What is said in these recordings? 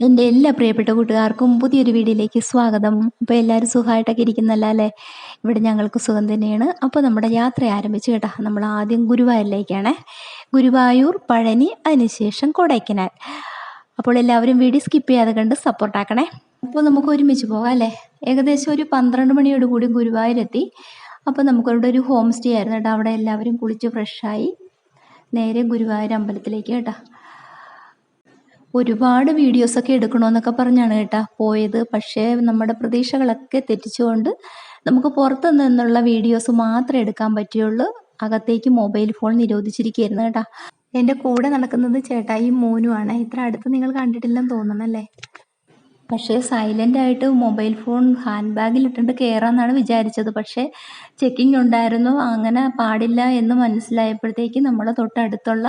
എന്റെ എല്ലാ പ്രിയപ്പെട്ട കൂട്ടുകാർക്കും പുതിയൊരു വീഡിയോയിലേക്ക് സ്വാഗതം. അപ്പോൾ എല്ലാവരും സുഖമായിട്ടൊക്കെ ഇരിക്കുന്നല്ല അല്ലേ? ഇവിടെ ഞങ്ങൾക്ക് സുഖം തന്നെയാണ്. അപ്പോൾ നമ്മുടെ യാത്ര ആരംഭിച്ചു കേട്ടോ. നമ്മൾ ആദ്യം ഗുരുവായൂരിലേക്കാണ്. ഗുരുവായൂർ പഴനി അതിനുശേഷം കൊടൈക്കനാൽ. അപ്പോൾ എല്ലാവരും വീഡിയോ സ്കിപ്പ് ചെയ്യാതെ കണ്ട് സപ്പോർട്ടാക്കണേ അപ്പോൾ നമുക്ക് ഒരുമിച്ച് പോകാം അല്ലേ? ഏകദേശം ഒരു പന്ത്രണ്ട് മണിയോട് കൂടി ഗുരുവായൂരെത്തി. അപ്പോൾ നമുക്കവിടെ ഒരു ഹോം സ്റ്റേ ആയിരുന്നു കേട്ടോ. അവിടെ എല്ലാവരും കുളിച്ച് ഫ്രഷായി നേരെ ഗുരുവായൂർ അമ്പലത്തിലേക്ക് കേട്ടോ. ഒരുപാട് വീഡിയോസൊക്കെ എടുക്കണമെന്നൊക്കെ പറഞ്ഞാണ് കേട്ടോ പോയത്. പക്ഷേ നമ്മുടെ പ്രതീക്ഷകളൊക്കെ തെറ്റിച്ചുകൊണ്ട് നമുക്ക് പുറത്ത് നിന്നുള്ള വീഡിയോസ് മാത്രമേ എടുക്കാൻ പറ്റുള്ളൂ അകത്തേക്ക് മൊബൈൽ ഫോൺ നിരോധിച്ചിരിക്കുകയായിരുന്നു കേട്ടാ. എന്റെ കൂടെ നടക്കുന്നത് ചേട്ടായും മോനുമാണ് ഇത്ര അടുത്ത് നിങ്ങൾ കണ്ടിട്ടില്ലെന്ന് തോന്നണല്ലേ? പക്ഷേ സൈലന്റ് ആയിട്ട് മൊബൈൽ ഫോൺ ഹാൻഡ് ബാഗിൽ ഇട്ടിട്ട് കയറാമെന്നാണ് വിചാരിച്ചത്. പക്ഷേ ചെക്കിംഗ് ഉണ്ടായിരുന്നു. അങ്ങനെ പാടില്ല എന്ന് മനസ്സിലായപ്പോഴത്തേക്ക് നമ്മൾ തൊട്ടടുത്തുള്ള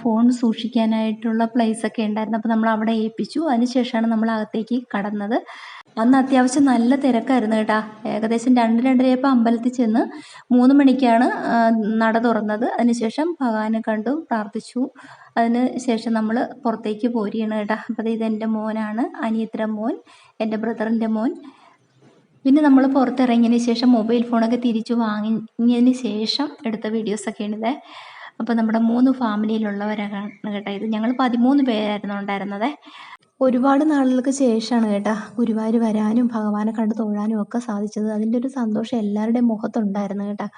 ഫോൺ സൂക്ഷിക്കാനായിട്ടുള്ള പ്ലേസ് ഒക്കെ ഉണ്ടായിരുന്നു. അപ്പോൾ നമ്മൾ അവിടെ ഏൽപ്പിച്ചു. അതിനുശേഷമാണ് നമ്മൾ അകത്തേക്ക് കടന്നത്. അന്ന് അത്യാവശ്യം നല്ല തിരക്കായിരുന്നു കേട്ടാ. ഏകദേശം രണ്ട് രണ്ടരയപ്പോൾ അമ്പലത്തിൽ ചെന്ന് മൂന്ന് മണിക്കാണ് നട തുറന്നത്. അതിനുശേഷം ഭഗവാനെ കണ്ടു പ്രാർത്ഥിച്ചു. അതിന് ശേഷം നമ്മൾ പുറത്തേക്ക് പോരുകയാണ് കേട്ടാ. അപ്പോൾ ഇത് എന്റെ മോനാണ് അനിയത്തിന്റെ മോൻ എന്റെ ബ്രദറിന്റെ മോൻ. പിന്നെ നമ്മൾ പുറത്തിറങ്ങിയതിന് ശേഷം മൊബൈൽ ഫോണൊക്കെ തിരിച്ചു വാങ്ങിയതിന് ശേഷം എടുത്ത വീഡിയോസൊക്കെയാണിത് അപ്പോൾ നമ്മുടെ മൂന്ന് ഫാമിലിയിലുള്ളവരാണ് കേട്ടോ ഇത്. ഞങ്ങൾ പതിമൂന്ന് പേരായിരുന്നു ഉണ്ടായിരുന്നത്. ഒരുപാട് നാളുകൾക്ക് ശേഷമാണ് കേട്ടോ ഗുരുവായൂർ വരാനും ഭഗവാനെ കണ്ട് തൊഴാനും ഒക്കെ സാധിച്ചത്. അതിന്റെ ഒരു സന്തോഷം എല്ലാവരുടെയും മുഖത്തുണ്ടായിരുന്നു കേട്ടോ.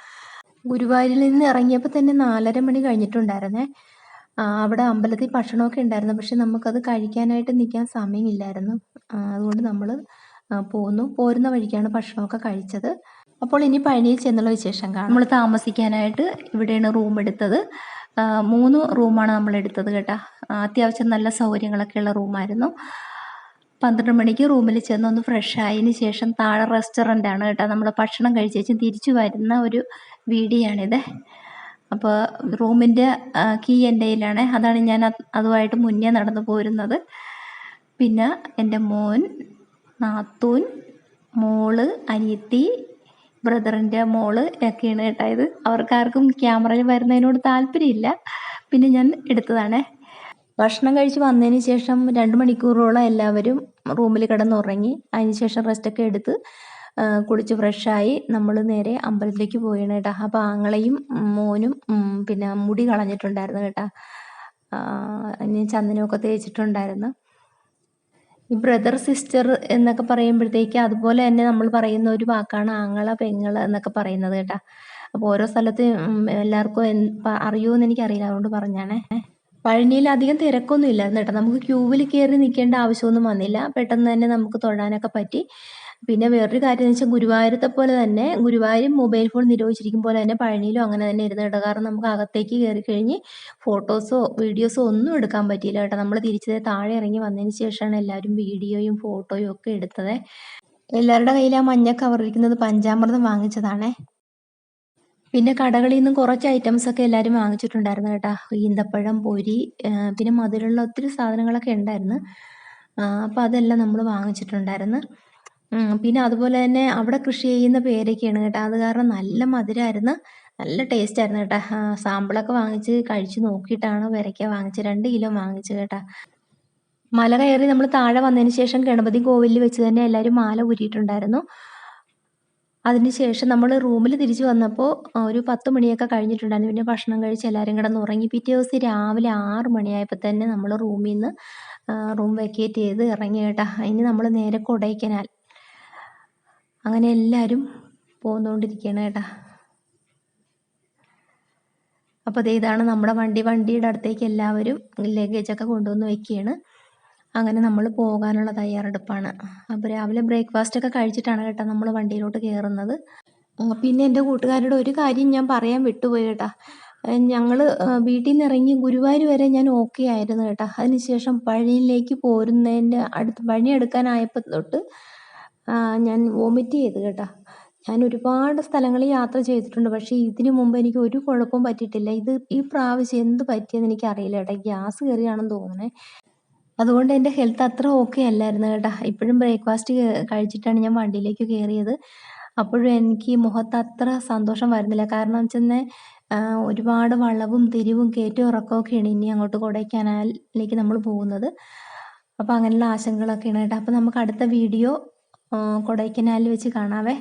ഗുരുവായൂരിൽ നിന്ന് ഇറങ്ങിയപ്പോൾ തന്നെ നാലര മണി കഴിഞ്ഞിട്ടുണ്ടായിരുന്നേ. അവിടെ അമ്പലത്തിൽ ഭക്ഷണമൊക്കെ ഉണ്ടായിരുന്നു. പക്ഷെ നമുക്കത് കഴിക്കാനായിട്ട് നിൽക്കാൻ സമയമില്ലായിരുന്നു. അതുകൊണ്ട് നമ്മൾ പോന്നു. പോരുന്ന വഴിക്കാണ് ഭക്ഷണമൊക്കെ കഴിച്ചത്. അപ്പോൾ ഇനി പഴനിയിൽ ചെന്നുള്ള വിശേഷം കാണാം. നമ്മൾ താമസിക്കാനായിട്ട് ഇവിടെയാണ് റൂം എടുത്തത്. മൂന്ന് റൂമാണ് നമ്മൾ എടുത്തത് കേട്ടോ. അത്യാവശ്യം നല്ല സൗകര്യങ്ങളൊക്കെ ഉള്ള റൂമായിരുന്നു പന്ത്രണ്ട് മണിക്ക് റൂമിൽ ചെന്ന് ഒന്ന് ഫ്രഷ് ആയതിനു ശേഷം താഴെ റെസ്റ്റോറന്റ് ആണ് കേട്ടോ. നമ്മൾ ഭക്ഷണം കഴിച്ചേച്ചും തിരിച്ചു വരുന്ന ഒരു വീഡിയോയാണിത് അപ്പോൾ റൂമിന്റെ കീ എന്റെ കയ്യിലാണ്. അതാണ് ഞാൻ അതുമായിട്ട് മുന്നേ നടന്നു പോരുന്നത്. പിന്നെ എന്റെ മോൻ നാത്തൂൻ മോൾ അനിയത്തി ബ്രദറിന്റെ മോൾ ഒക്കെയാണ് കേട്ടോ ഇത്. അവർക്കാർക്കും ക്യാമറയിൽ വരുന്നതിനോട് താല്പര്യമില്ല. പിന്നെ ഞാൻ എടുത്തതാണ്. ഭക്ഷണം കഴിച്ച് വന്നതിന് ശേഷം രണ്ട് മണിക്കൂറോളം എല്ലാവരും റൂമിൽ കിടന്നുറങ്ങി. അതിന് ശേഷം റെസ്റ്റൊക്കെ എടുത്ത് കുളിച്ച് ഫ്രഷായി നമ്മൾ നേരെ അമ്പലത്തിലേക്ക് പോയാണ് കേട്ടോ. അപ്പോൾ ആങ്ങളെയും മോനും പിന്നെ മുടി കളഞ്ഞിട്ടുണ്ടായിരുന്നു കേട്ടോ. ഇനി ചന്ദനമൊക്കെ തേച്ചിട്ടുണ്ടായിരുന്നു. ഈ ബ്രദർ സിസ്റ്റർ എന്നൊക്കെ പറയുമ്പോഴത്തേക്ക് അതുപോലെ തന്നെ നമ്മൾ പറയുന്ന ഒരു വാക്കാണ് ആങ്ങള പെങ്ങൾ എന്നൊക്കെ പറയുന്നത് കേട്ടാ. അപ്പോൾ ഓരോ സ്ഥലത്ത് എല്ലാവർക്കും അറിയുമെന്ന് എനിക്കറിയില്ല അതുകൊണ്ട് പറഞ്ഞാണേ. പഴനിയിൽ അധികം തിരക്കൊന്നും ഇല്ലായിരുന്നു കേട്ടോ. നമുക്ക് ക്യൂവിൽ കയറി നിൽക്കേണ്ട ആവശ്യമൊന്നും വന്നില്ല. പെട്ടെന്ന് തന്നെ നമുക്ക് തൊഴാനൊക്കെ പറ്റി. പിന്നെ വേറൊരു കാര്യം എന്ന് വെച്ചാൽ ഗുരുവായൂരത്തെ പോലെ തന്നെ ഗുരുവായൂരും മൊബൈൽ ഫോൺ നിരോധിച്ചിരിക്കും പോലെ തന്നെ പഴനിയിലും അങ്ങനെ തന്നെ ഇരുന്ന് കേട്ടോ കാരണം നമുക്ക് അകത്തേക്ക് കയറി കഴിഞ്ഞ് ഫോട്ടോസോ വീഡിയോസോ ഒന്നും എടുക്കാൻ പറ്റിയില്ല കേട്ടോ. നമ്മൾ തിരിച്ചത് താഴെ ഇറങ്ങി വന്നതിന് ശേഷമാണ് എല്ലാവരും വീഡിയോയും ഫോട്ടോയും ഒക്കെ എടുത്തത്. എല്ലാവരുടെ കയ്യിൽ ആ മഞ്ഞ കവറിരിക്കുന്നത് പഞ്ചാമൃതം വാങ്ങിച്ചതാണേ. പിന്നെ കടകളിൽ നിന്നും കുറച്ച് ഐറ്റംസ് ഒക്കെ എല്ലാവരും വാങ്ങിച്ചിട്ടുണ്ടായിരുന്നു കേട്ടോ. ഈന്തപ്പഴം പൊരി പിന്നെ മധുരമുള്ള ഒത്തിരി സാധനങ്ങളൊക്കെ ഉണ്ടായിരുന്നു. അപ്പോൾ അതെല്ലാം നമ്മൾ വാങ്ങിച്ചിട്ടുണ്ടായിരുന്നു. പിന്നെ അതുപോലെ തന്നെ അവിടെ കൃഷി ചെയ്യുന്ന പേരൊക്കെയാണ് കേട്ടോ. അത് കാരണം നല്ല മധുരമായിരുന്നു നല്ല ടേസ്റ്റ് ആയിരുന്നു കേട്ടോ. സാമ്പിളൊക്കെ വാങ്ങിച്ച് കഴിച്ചു നോക്കിയിട്ടാണ് വരയ്ക്ക വാങ്ങിച്ചത്. രണ്ട് കിലോ വാങ്ങിച്ചു കേട്ടാ. മല കയറി നമ്മൾ താഴെ വന്നതിന് ശേഷം ഗണപതി കോവിലിൽ വെച്ച് തന്നെ എല്ലാവരും മാല ഊരിയിട്ടുണ്ടായിരുന്നു. അതിന് ശേഷം നമ്മൾ റൂമിൽ തിരിച്ചു വന്നപ്പോൾ ഒരു പത്ത് മണിയൊക്കെ കഴിഞ്ഞിട്ടുണ്ടായിരുന്നു. പിന്നെ ഭക്ഷണം കഴിച്ച് എല്ലാവരും കിടന്ന് ഉറങ്ങി. പിറ്റേ ദിവസം രാവിലെ ആറ് മണിയായപ്പോൾ തന്നെ നമ്മൾ റൂമിൽ നിന്ന് റൂം വെക്കേറ്റ് ചെയ്ത് ഇറങ്ങി കേട്ടാ. ഇനി നമ്മൾ നേരെ കൊടൈക്കനാൽ അങ്ങനെ എല്ലാവരും പോന്നുകൊണ്ടിരിക്കുകയാണ് കേട്ടാ. അപ്പോൾ ദേ ഇതാണ് നമ്മുടെ വണ്ടി. വണ്ടിയുടെ അടുത്തേക്ക് എല്ലാവരും ലഗേജൊക്കെ കൊണ്ടുവന്ന് വെക്കുകയാണ്. അങ്ങനെ നമ്മൾ പോകാനുള്ള തയ്യാറെടുപ്പാണ്. അപ്പോൾ രാവിലെ ബ്രേക്ക്ഫാസ്റ്റ് ഒക്കെ കഴിച്ചിട്ടാണ് കേട്ടോ നമ്മൾ വണ്ടിയിലോട്ട് കയറുന്നത് പിന്നെ എന്റെ കൂട്ടുകാരുടെ ഒരു കാര്യം ഞാൻ പറയാൻ വിട്ടുപോയി കേട്ടാ. ഞങ്ങൾ വീട്ടിൽ നിന്ന് ഇറങ്ങി ഗുരുവായൂർ വരെ ഞാൻ ഓക്കെ ആയിരുന്നു കേട്ടോ. അതിനുശേഷം പഴനിയിലേക്ക് പോരുന്നതിന്റെ അടുത്ത് പഴനി എടുക്കാനായപ്പോൾ തൊട്ട് ഞാൻ വോമിറ്റ് ചെയ്തു കേട്ടോ. ഞാൻ ഒരുപാട് സ്ഥലങ്ങളിൽ യാത്ര ചെയ്തിട്ടുണ്ട് പക്ഷേ ഇതിനു മുമ്പ് എനിക്ക് ഒരു കുഴപ്പവും പറ്റിയിട്ടില്ല. ഇത് ഈ പ്രാവശ്യം എന്ത് പറ്റിയെന്ന് എനിക്കറിയില്ല കേട്ടോ. ഗ്യാസ് കയറിയാണെന്ന് തോന്നണേ. അതുകൊണ്ട് എന്റെ ഹെൽത്ത് അത്ര ഓക്കെ അല്ലായിരുന്നു കേട്ടോ. ഇപ്പോഴും ബ്രേക്ക്ഫാസ്റ്റ് കഴിച്ചിട്ടാണ് ഞാൻ വണ്ടിയിലേക്ക് കയറിയത്. അപ്പോഴും എനിക്ക് മുഖത്ത് അത്ര സന്തോഷം വരുന്നില്ല. കാരണം വെച്ചാൽ ഒരുപാട് വളവും തിരിവും കയറ്റവും ഇറക്കമൊക്കെയാണ് ഇനി അങ്ങോട്ട് കൊടൈക്കനാലിലേക്ക് നമ്മൾ പോകുന്നത്. അപ്പോൾ അങ്ങനെയുള്ള ആശങ്കകളൊക്കെയാണ് കേട്ടോ. അപ്പോൾ നമുക്ക് അടുത്ത വീഡിയോ കൊടൈക്കനാലിൽ വെച്ച് കാണാവേ.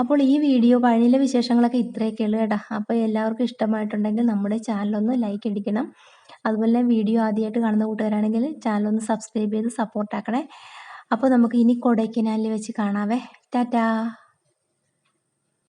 അപ്പോൾ ഈ വീഡിയോ പഴനിയിലെ വിശേഷങ്ങളൊക്കെ ഇത്രയൊക്കെ ഉള്ളൂ കേട്ടോ. അപ്പോൾ എല്ലാവർക്കും ഇഷ്ടമായിട്ടുണ്ടെങ്കിൽ നമ്മുടെ ചാനലൊന്ന് ലൈക്ക് അടിക്കണം. അതുപോലെ വീഡിയോ ആദ്യമായിട്ട് കാണുന്ന കൂട്ടുകാരാണെങ്കിൽ ചാനലൊന്ന് സബ്സ്ക്രൈബ് ചെയ്ത് സപ്പോർട്ടാക്കണേ അപ്പോൾ നമുക്ക് ഇനി കൊടൈക്കനാലിൽ വെച്ച് കാണാവേ. ടാറ്റാ!